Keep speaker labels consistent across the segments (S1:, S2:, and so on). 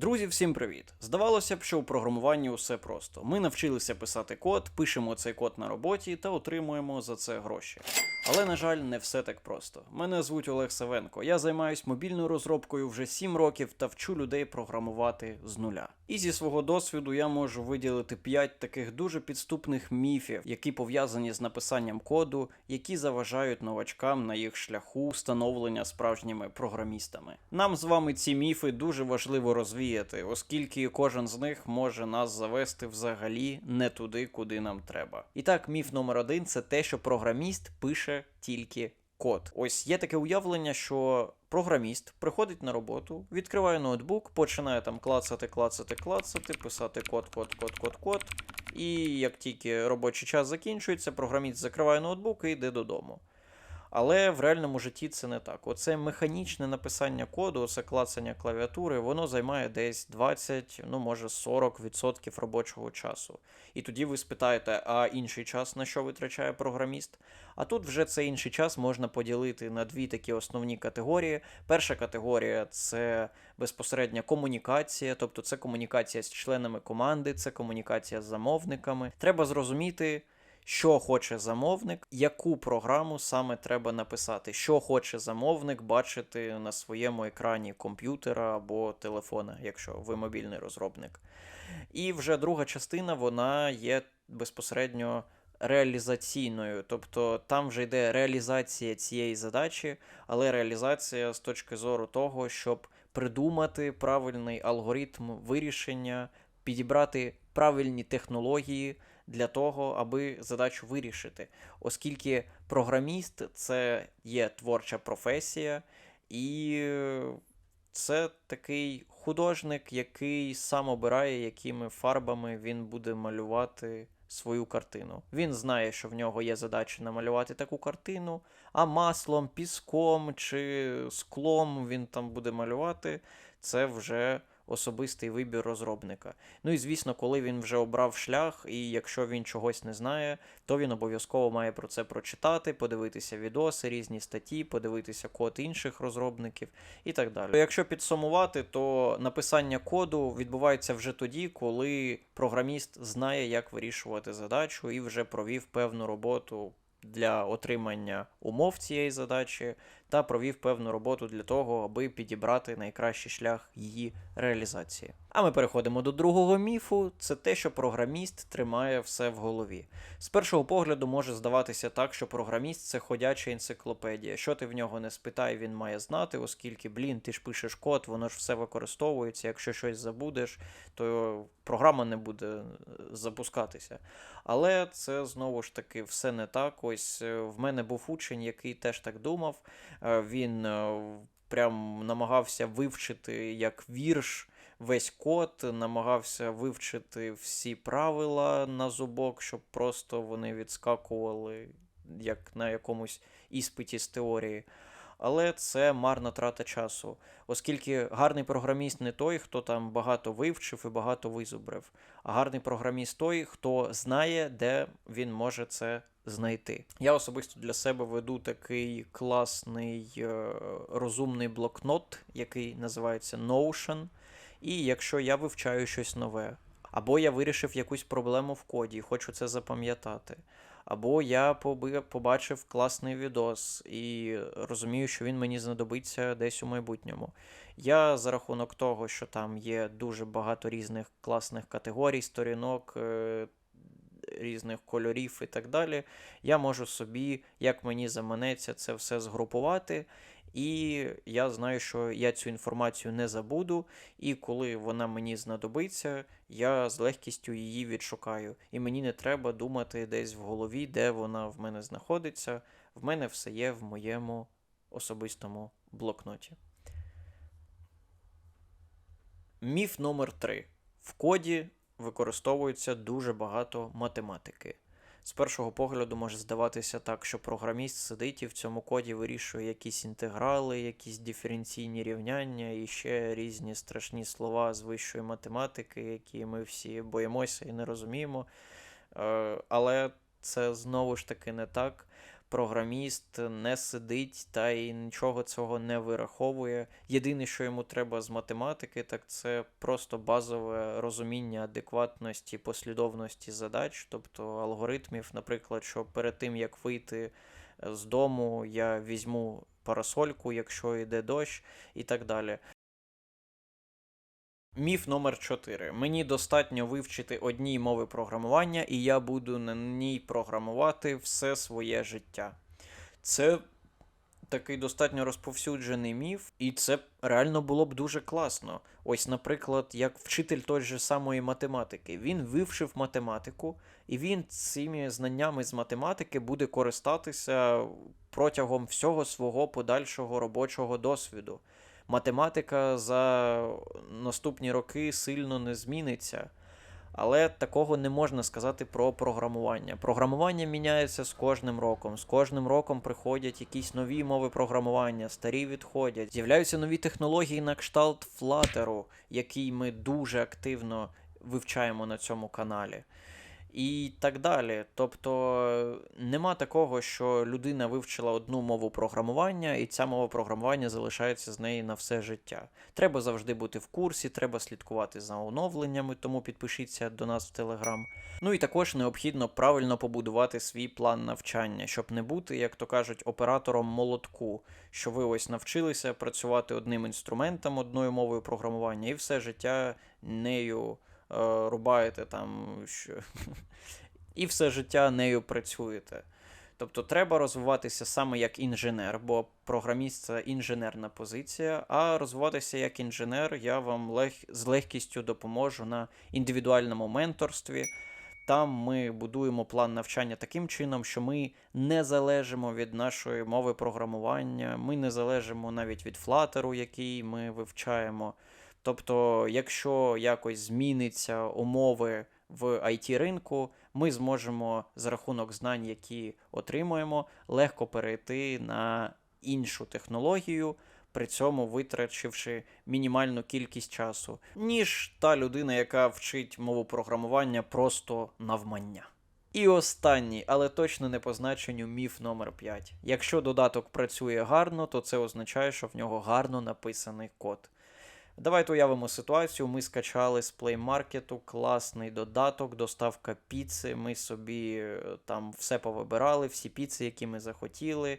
S1: Друзі, всім привіт! Здавалося б, що у програмуванні усе просто. Ми навчилися писати код, пишемо цей код на роботі та отримуємо за це гроші. Але, на жаль, не все так просто. Мене звуть Олег Савенко. Я займаюсь мобільною розробкою вже 7 років та вчу людей програмувати з нуля. І зі свого досвіду я можу виділити 5 таких дуже підступних міфів, які пов'язані з написанням коду, які заважають новачкам на їх шляху становлення справжніми програмістами. Нам з вами ці міфи дуже важливо розвіяти, оскільки кожен з них може нас завести взагалі не туди, куди нам треба. І так, міф номер один це те, що програміст пише тільки код. Ось є таке уявлення, що програміст приходить на роботу, відкриває ноутбук, починає там клацати, клацати, клацати, писати код, код, код, код, код. І як тільки робочий час закінчується, програміст закриває ноутбук і йде додому. Але в реальному житті це не так. Оце механічне написання коду, оце клацання клавіатури, воно займає десь 20, ну може 40% робочого часу. І тоді ви спитаєте, а інший час на що витрачає програміст? А тут вже цей інший час можна поділити на дві такі основні категорії. Перша категорія це безпосередня комунікація, тобто це комунікація з членами команди, це комунікація з замовниками. Треба зрозуміти що хоче замовник, яку програму саме треба написати, що хоче замовник бачити на своєму екрані комп'ютера або телефона, якщо ви мобільний розробник. І вже друга частина вона є безпосередньо реалізаційною, тобто там вже йде реалізація цієї задачі, але реалізація з точки зору того, щоб придумати правильний алгоритм вирішення, підібрати правильні технології для того, аби задачу вирішити, оскільки програміст це є творча професія, і це такий художник, який сам обирає, якими фарбами він буде малювати свою картину. Він знає, що в нього є задача намалювати таку картину, а маслом, піском чи склом він там буде малювати. Це вже особистий вибір розробника. Ну і звісно, коли він вже обрав шлях, і якщо він чогось не знає, то він обов'язково має про це прочитати, подивитися відоси, різні статті, подивитися код інших розробників і так далі. Якщо підсумувати, то написання коду відбувається вже тоді, коли програміст знає, як вирішувати задачу, і вже провів певну роботу для отримання умов цієї задачі та провів певну роботу для того, аби підібрати найкращий шлях її реалізації. А ми переходимо до другого міфу: це те, що програміст тримає все в голові. З першого погляду може здаватися так, що програміст це ходяча енциклопедія. Що ти в нього не спитай, він має знати, оскільки, блін, ти ж пишеш код, воно ж все використовується. Якщо щось забудеш, то програма не буде запускатися. Але це знову ж таки все не так. Ось е, в мене був учень, який теж так думав. Е, він е, прям намагався вивчити як вірш. Весь код намагався вивчити всі правила на зубок, щоб просто вони відскакували як на якомусь іспиті з теорії але це марна трата часу, оскільки гарний програміст не той, хто там багато вивчив і багато визубрив, а гарний програміст той, хто знає, де він може це знайти. Я особисто для себе веду такий класний е, розумний блокнот, який називається Notion. І якщо я вивчаю щось нове, або я вирішив якусь проблему в коді і хочу це запам'ятати. Або я побачив класний відос і розумію, що він мені знадобиться десь у майбутньому. Я за рахунок того, що там є дуже багато різних класних категорій, сторінок, е, різних кольорів і так далі, я можу собі, як мені заманеться, це все згрупувати і я знаю, що я цю інформацію не забуду, і коли вона мені знадобиться, я з легкістю її відшукаю. І мені не треба думати десь в голові, де вона в мене знаходиться. В мене все є в моєму особистому блокноті. Міф номер 3. В коді використовується дуже багато математики. З першого погляду може здаватися так, що програміст сидить і в цьому коді вирішує якісь інтеграли, якісь диференційні рівняння і ще різні страшні слова з вищої математики, які ми всі боїмося і не розуміємо. Е, але це знову ж таки не так. Програміст не сидить та й нічого цього не вираховує. Єдине, що йому треба з математики, так це просто базове розуміння адекватності, послідовності задач, тобто алгоритмів, наприклад, що перед тим як вийти е, з дому, я візьму парасольку, якщо йде дощ, і так далі. Міф номер 4. Мені достатньо вивчити одній мови програмування, і я буду на ній програмувати все своє життя. Це такий достатньо розповсюджений міф, і це реально було б дуже класно. Ось, наприклад, як вчитель той же самої математики. Він вивчив математику, і він цими знаннями з математики буде користатися протягом всього свого подальшого робочого досвіду математика за наступні роки сильно не зміниться. Але такого не можна сказати про програмування. Програмування міняється з кожним роком. З кожним роком приходять якісь нові мови програмування, старі відходять. З'являються нові технології на кшталт Flutter, який ми дуже активно вивчаємо на цьому каналі і так далі. Тобто нема такого, що людина вивчила одну мову програмування, і ця мова програмування залишається з неї на все життя. Треба завжди бути в курсі, треба слідкувати за оновленнями, тому підпишіться до нас в Телеграм. Ну і також необхідно правильно побудувати свій план навчання, щоб не бути, як то кажуть, оператором молотку, що ви ось навчилися працювати одним інструментом, одною мовою програмування, і все життя нею. Е, рубаєте там що... і все життя нею працюєте. Тобто треба розвиватися саме як інженер, бо програміст це інженерна позиція. А розвиватися як інженер я вам лег... з легкістю допоможу на індивідуальному менторстві. Там ми будуємо план навчання таким чином, що ми не залежимо від нашої мови програмування, ми не залежимо навіть від флатеру, який ми вивчаємо. Тобто, якщо якось зміниться умови в it ринку, ми зможемо за рахунок знань, які отримуємо, легко перейти на іншу технологію, при цьому витрачивши мінімальну кількість часу, ніж та людина, яка вчить мову програмування просто навмання. І останній, але точно не по значенню міф номер 5. Якщо додаток працює гарно, то це означає, що в нього гарно написаний код. Давайте уявимо ситуацію. Ми скачали з Play Market класний додаток, доставка піци. Ми собі е, там все повибирали, всі піци, які ми захотіли.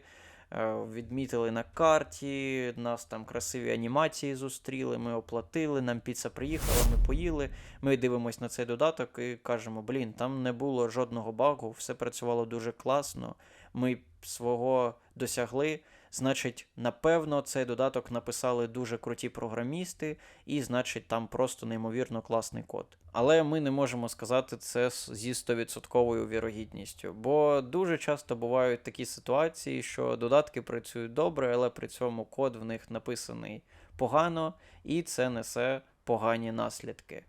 S1: Е, відмітили на карті, нас там красиві анімації зустріли, ми оплатили, нам піца приїхала, ми поїли. Ми дивимося на цей додаток і кажемо, блін, там не було жодного багу, все працювало дуже класно. Ми свого досягли. Значить, напевно, цей додаток написали дуже круті програмісти, і, значить, там просто неймовірно класний код. Але ми не можемо сказати це зі 100% вірогідністю, бо дуже часто бувають такі ситуації, що додатки працюють добре, але при цьому код в них написаний погано, і це несе погані наслідки.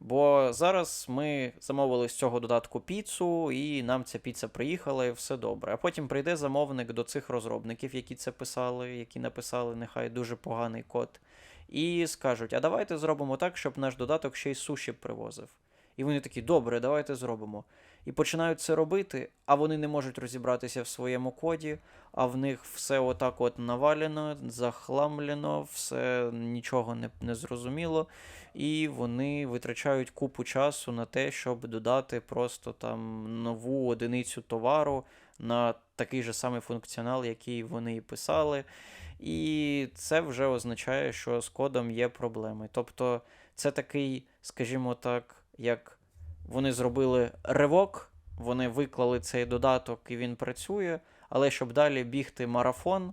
S1: Бо зараз ми замовили з цього додатку піцу, і нам ця піца приїхала, і все добре. А потім прийде замовник до цих розробників, які це писали, які написали нехай дуже поганий код, і скажуть: а давайте зробимо так, щоб наш додаток ще й суші привозив. І вони такі, добре, давайте зробимо. І починають це робити, а вони не можуть розібратися в своєму коді, а в них все отак от навалено, захламлено, все нічого не, не зрозуміло. І вони витрачають купу часу на те, щоб додати просто там нову одиницю товару на такий же самий функціонал, який вони і писали. І це вже означає, що з кодом є проблеми. Тобто це такий, скажімо так, як вони зробили ривок, вони виклали цей додаток і він працює. Але щоб далі бігти марафон,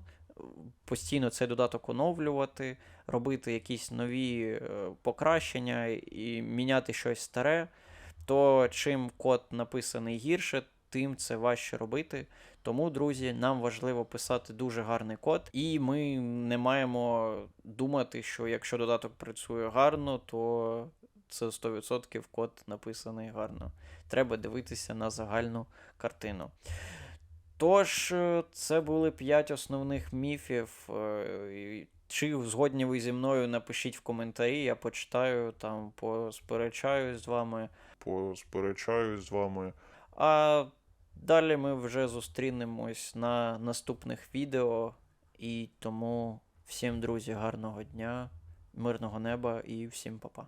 S1: постійно цей додаток оновлювати, робити якісь нові е, покращення і міняти щось старе, то чим код написаний гірше, тим це важче робити. Тому, друзі, нам важливо писати дуже гарний код, і ми не маємо думати, що якщо додаток працює гарно, то це 100% код написаний гарно. Треба дивитися на загальну картину. Тож, е, це були 5 основних міфів. Е, чи згодні ви зі мною напишіть в коментарі, я почитаю, там, посперечаюсь з вами.
S2: Посперечаюсь з вами.
S1: А Далі ми вже зустрінемось на наступних відео. І тому всім, друзі, гарного дня, мирного неба і всім па-па.